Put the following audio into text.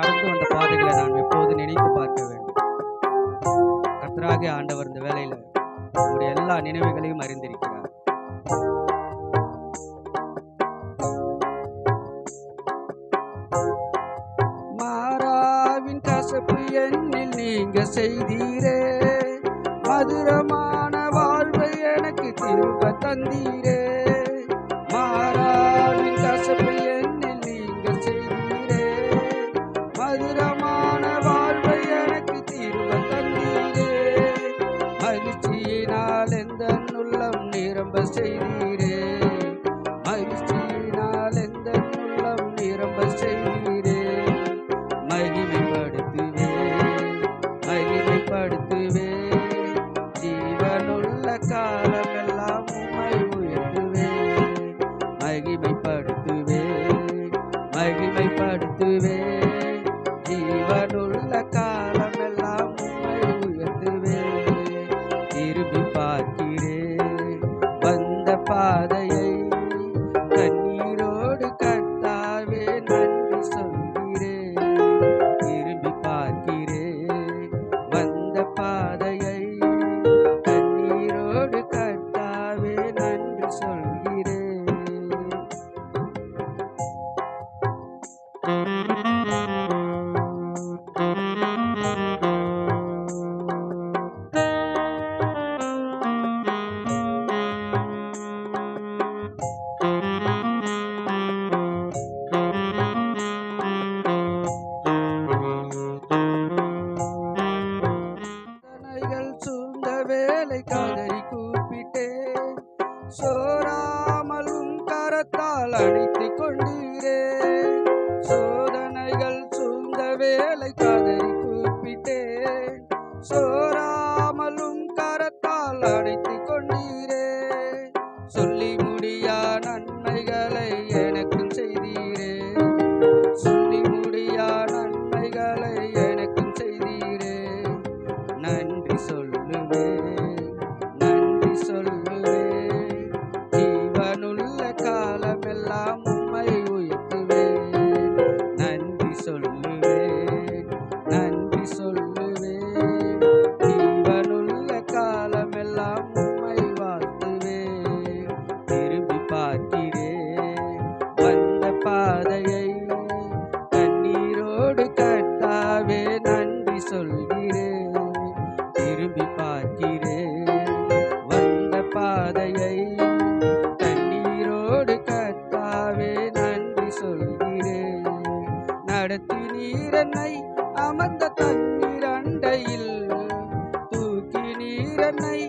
கடந்து வந்த பாதைகளை நாம் எப்போது நினைத்து பார்க்க வேண்டும்? கர்த்தராக ஆண்டவர் இந்த வேலையில் உங்களுடைய எல்லா நினைவுகளையும் அறிந்திருக்கிறார். மாறாவின் கசப்பு எண்ணில் நீங்க செய்தீரே. மதுரமான வாழ்வை எனக்கு திரும்ப தந்தீரே. நிரம்ப சோராமலும் கரத்தால் அணைத்து கொண்டீரே. ஏழை வேலை கூப்பிட்டே சொல்கிறே. திரும்பி பார்க்கிறே. வந்த பாதையை தண்ணீரோடு கத்தாவே நன்றி சொல்கிறே. நடத்தி நீரனை அமர்ந்த தண்ணீர் அண்டையில் தூக்கி நீரனை